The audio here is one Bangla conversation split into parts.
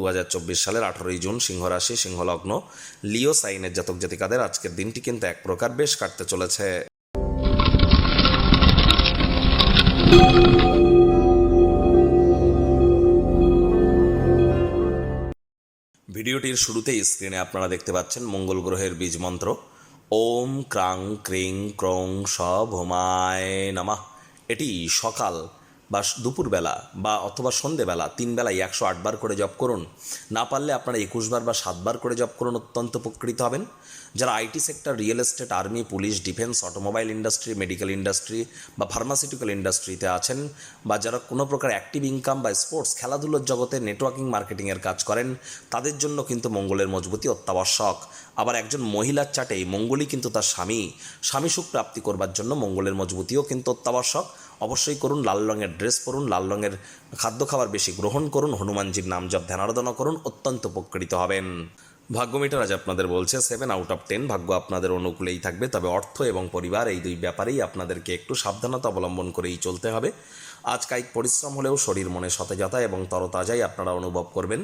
দু হাজার চব্বিশ সালের আঠারোই জুন সিংহ রাশি সিংহলগ্ন, লিও সাইনের জাতক জাতিকাদের আজকের দিনটি কিন্তু এক প্রকার বেশ কাটতে চলেছে। ভিডিওটির শুরুতেই স্ক্রিনে আপনারা দেখতে পাচ্ছেন মঙ্গল গ্রহের বীজ মন্ত্র। ওম ক্রাং ক্রিং ক্রং স ভোমায় নামা। এটি সকাল বা দুপুরবেলা বা অথবা সন্ধেবেলা তিন বেলায় একশো আটবার করে জপ করুন। না পারলে আপনারা একুশবার বা সাতবার করে জপ করুন, অত্যন্ত উপকৃত হবেন। যারা IT sector, real estate, army, police, defence, automobile industry, medical industry বা ফার্মাসিউটিক্যাল ইন্ডাস্ট্রিতে আছেন বা যারা কোনো প্রকার অ্যাক্টিভ ইনকাম বা স্পোর্টস, খেলাধুলোর জগতে নেটওয়ার্কিং, মার্কেটিংয়ের কাজ করেন, তাদের জন্য কিন্তু মঙ্গলের মজবুতি অত্যাবশ্যক। আবার একজন মহিলার চাটে মঙ্গলই কিন্তু তার স্বামী। স্বামী সুখ প্রাপ্তি করবার জন্য মঙ্গলের মজবুতিও কিন্তু অত্যাবশ্যক। অবশ্যই করুন, লাল রঙের ড্রেস পরুন, লাল রঙের খাদ্য খাবার বেশি গ্রহণ করুন, হনুমানজির নাম জপ, ধ্যানারাধনা করুন, অত্যন্ত উপকৃত হবেন। ভাগ্য মিটার আজ আপনাদের বলছে সেভেন আউট অফ টেন ভাগ্য আপনাদের অনুকূলেই থাকবে। তবে অর্থ এবং পরিবার এই দুই ব্যাপারেই আপনাদেরকে একটু সাবধানতা অবলম্বন করেই চলতে হবে। আজ কায়িক পরিশ্রম হলেও শরীর মনে সতেজতা এবং তরতাজাই আপনারা অনুভব করবেন।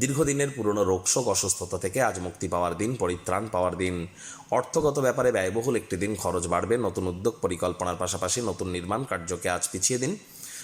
দীর্ঘদিনের পুরনো রোগশোক অসুস্থতা থেকে আজ মুক্তি পাওয়ার দিন, পরিত্রাণ পাওয়ার দিন। অর্থগত ব্যাপারে ব্যয়বহুল একটি দিন খরচ বাড়বে। নতুন উদ্যোগ পরিকল্পনার পাশাপাশি নতুন নির্মাণ কার্যকে আজ পিছিয়ে দিন।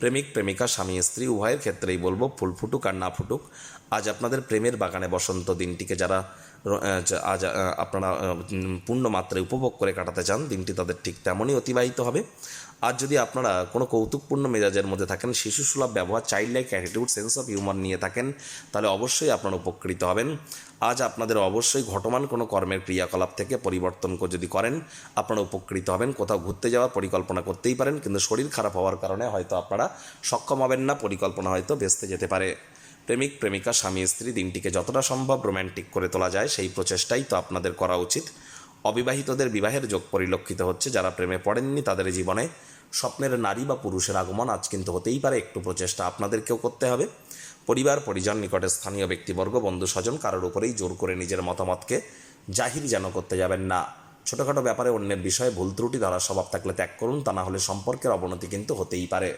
প্রেমিক, প্রেমিকা, স্বামী, স্ত্রী, উভয়ের ক্ষেত্রেই বলব, ফুল ফুটুক আর না ফুটুক, আজ আপনাদের প্রেমের বাগানে বসন্ত দিনটিকে যারা আজ আপনারা পূর্ণ মাত্রায় উপভোগ করে কাটাতে চান, দিনটি তাদের ঠিক তেমনই অতিবাহিত হবে। আর যদি আপনারা কোনো কৌতুকপূর্ণ মেজাজের মধ্যে থাকেন শিশু সুলভ ব্যবহার child like attitude sense of humour নিয়ে থাকেন, তাহলে অবশ্যই আপনারা উপকৃত হবেন। আজ আপনাদের অবশ্যই ঘটমান কোনো কর্মের ক্রিয়াকলাপ থেকে পরিবর্তন যদি করেন, আপনারা উপকৃত হবেন। কোথাও ঘুরতে যাওয়ার পরিকল্পনা করতেই পারেন, কিন্তু শরীর খারাপ হওয়ার কারণে হয়তো আপনারা সক্ষম হবেন না, পরিকল্পনা হয়তো বেসতে যেতে পারে। প্রেমিক, প্রেমিকা, স্বামী, স্ত্রী, দিনটিকে যতটা সম্ভব রোম্যান্টিক করে তোলা যায়, সেই প্রচেষ্টাই তো আপনাদের করা উচিত। অবিবাহিতদের বিবাহের যোগ পরিলক্ষিত হচ্ছে, যারা প্রেমে পড়েননি তাদের জীবনে স্বপ্নের নারী বা পুরুষের আগমন আজ কিন্তু হতেই পারে, একটু প্রচেষ্টা আপনাদেরকেও করতে হবে। পরিবার, পরিজন, নিকটে স্থানীয় ব্যক্তিবর্গ বন্ধু স্বজন কারোর উপরেই জোর করে নিজের মতামতকে জাহির যেন করতে যাবেন না। ছোটোখাটো ব্যাপারে অন্যের বিষয়ে ভুল ত্রুটি, ধরার স্বভাব থাকলে ত্যাগ করুন, তা না হলে সম্পর্কের অবনতি কিন্তু হতেই পারে।